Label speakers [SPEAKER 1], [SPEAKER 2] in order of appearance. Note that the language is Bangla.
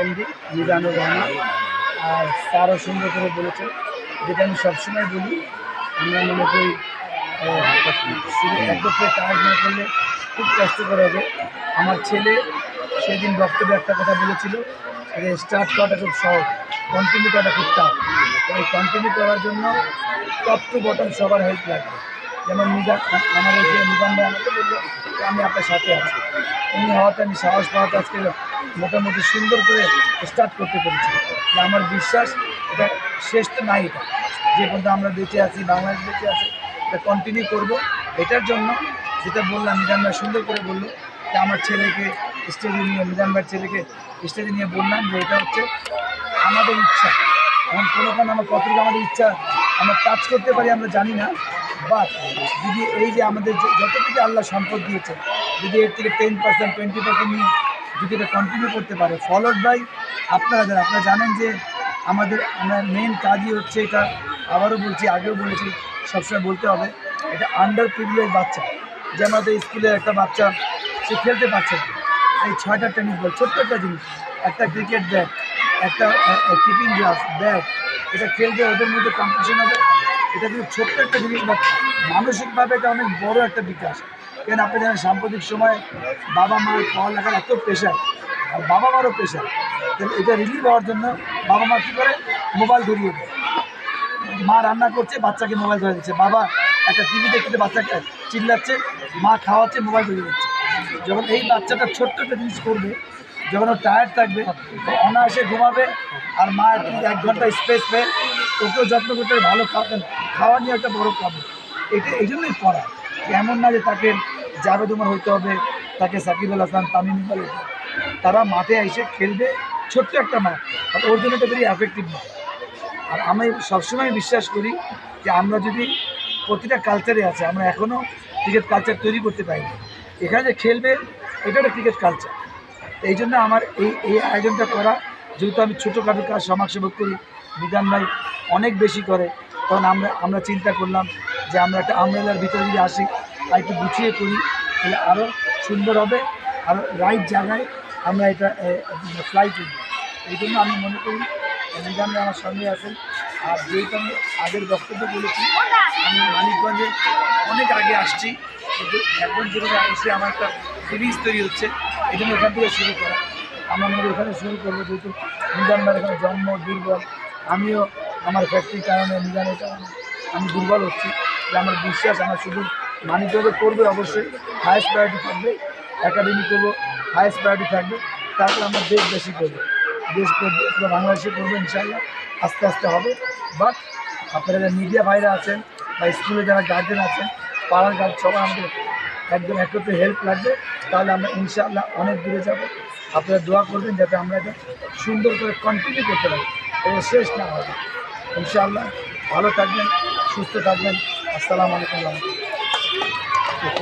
[SPEAKER 1] এমডি মিজানুর রহমান আর স্যারও সুন্দর করে বলেছেন, যেটা আমি সবসময় বলি, আমরা মনে করি শুধু কাজ না করলে খুব কষ্টকর হবে। আমার ছেলে সেদিন বক্তব্যে একটা কথা বলেছিল, যে স্টার্ট করাটা খুব সহজ কন্টিনিউ করাটা খুব টাফ এই কন্টিনিউ করার জন্য টপ টু বটম সবার হেল্প লাগবে। যেমন নিজাম আমাদের যে নিজাম ভাই আমাকে বলল আমি আপনার সাথে আছি। উনি হওয়াতে আমি সাহস পাওয়াতে আজকে মোটামুটি সুন্দর করে স্টার্ট করতে পেরেছি। আমার বিশ্বাস, এটা শেষ তো নাই এটা। যে পর্যন্ত আমরা বেঁচে আছি, বাংলাদেশ বেঁচে আছি, এটা কন্টিনিউ করব। এটার জন্য যেটা বললাম, মিজান ভাই সুন্দর করে বলল যে আমার ছেলেকে স্টেজে নিয়ে, মিজান ভাইয়ের ছেলেকে স্টেজে নিয়ে বললাম যে এটা হচ্ছে আমাদের ইচ্ছা। এখন কোনোখানে আমার কতটুকু আমাদের ইচ্ছা আমরা টাচ করতে পারি, আমরা জানি না। বাট যদি এই যে আমাদের যতটুকু আল্লাহ সম্পদ দিয়েছে যদি এর থেকে টেন পার্সেন্ট টোয়েন্টি পার্সেন্ট যদি এটা কন্টিনিউ করতে পারে ফলোড বাই আপনারা যারা, আপনারা জানেন যে আমাদের, আমরা মেন কাজই হচ্ছে এটা, আবারও বলছি, আগেও বলেছি, সবসময় বলতে হবে, এটা আন্ডার প্রিভিলেজ বাচ্চা, যে আমাদের স্কুলের একটা বাচ্চা, সে খেলতে পারছে এই ছয়টা টেনিস বল ছোট্ট একটা জিনিস, একটা ক্রিকেট ব্যাট একটা কিপিং গ্লাস ব্যাট এটা খেলবে, ওদের মধ্যে কম্পিটিশন হবে। এটা কিন্তু ছোট্ট একটা জিনিস বাট মানসিকভাবে এটা অনেক বড় একটা বিকাশ। কেন আপনি জানেন, সাম্প্রতিক সময় বাবা মার পড়ালেখার এত প্রেশার আর বাবা মারও প্রেশার তাহলে এটা রিলিভ হওয়ার জন্য বাবা মা কী করে? মোবাইল ধরিয়ে দেয়। মা রান্না করছে, বাচ্চাকে মোবাইল ধরে দিচ্ছে। বাবা একটা টিভি দেখতে বাচ্চাকে চিল্লাচ্ছে, মা খাওয়াচ্ছে মোবাইল ধরিয়ে দিচ্ছে। যখন এই বাচ্চাটা ছোট্ট একটা জিনিস করবে, যখন ও টায়ার্ড থাকবে অনায়াসে ঘুমাবে আর মা একটু এক ঘণ্টা স্পেস পেয়ে, ওকেও যত্ন করতে ভালো খাওয়া খাওয়া নিয়ে একটা বড় প্রবলেম এটা এই জন্যই করা। এমন না যে তাকে জাভেদ উমর হইতে হবে, তাকে সাকিব আল হাসান, তামিম ইকবাল তারা মাঠে এসে খেলবে ছোট্ট একটা মাঠ ওর জন্য এটা ভেরি এফেক্টিভ মাঠ আর আমি সবসময় বিশ্বাস করি যে আমরা যদি প্রতিটা কালচারে আছে, আমরা এখনও ক্রিকেট কালচার তৈরি করতে পারিনি। এখানে যে খেলবে এটা একটা ক্রিকেট কালচার এই জন্য আমার এই এই আয়োজনটা করা, যেহেতু আমি ছোটোখাটো কাজ সমাজসেবক করি, বিধান ভাই অনেক বেশি করে, তখন আমরা আমরা চিন্তা করলাম যে আমরা একটা আমরেলার ভিতরে যদি আসি, আর একটু গুছিয়ে করি, তাহলে আরও সুন্দর হবে, আর রাইট জায়গায় আমরা এটা ফ্লাই করব এই জন্য আমি মনে করি নিজাম ভাই আমার সঙ্গে আছেন। আর যেহেতু আমি আগের বক্তব্য বলেছি, আমি মানিকগঞ্জে অনেক আগে আসছি। এখন যেভাবে এসে আমার একটা ফিলিংস তৈরি হচ্ছে, এই জন্য এখান থেকে শুরু করা। আমরা মনে এখানে শুরু করব যেহেতু নিজাম এখানে জন্ম, দুর্বল। আমিও আমার ফ্যাক্টরির কারণে নিজামের কারণে আমি দুর্বল হচ্ছি। যে আমার বিশ্বাস, আমার শুধু মানিকগঞ্জে করবে অবশ্যই। হায়েস্ট প্রায়োরিটি থাকবে একাডেমি করব হায়েস্ট প্রায়োরিটি থাকবে। তারপর আমরা দেশ বেশি করব। দেশ করব বাংলাদেশে করব ইনশাল্লাহ আস্তে আস্তে হবে। বাট আপনারা মিডিয়া ভাইরা আছেন বা স্কুলে যারা গার্জেন আছেন পাড়ার গাছ সবাই আমাদের একদম একত্রে হেল্প লাগবে। তাহলে আমরা ইনশাআল্লাহ অনেক দূরে যাব। আপনারা দোয়া করবেন যাতে আমরা এটা সুন্দর করে কন্টিনিউ করতে পারি। এবং শেষ না হবে। ইনশাআল্লাহ ভালো থাকবেন, সুস্থ থাকবেন। আসসালামু আলাইকুম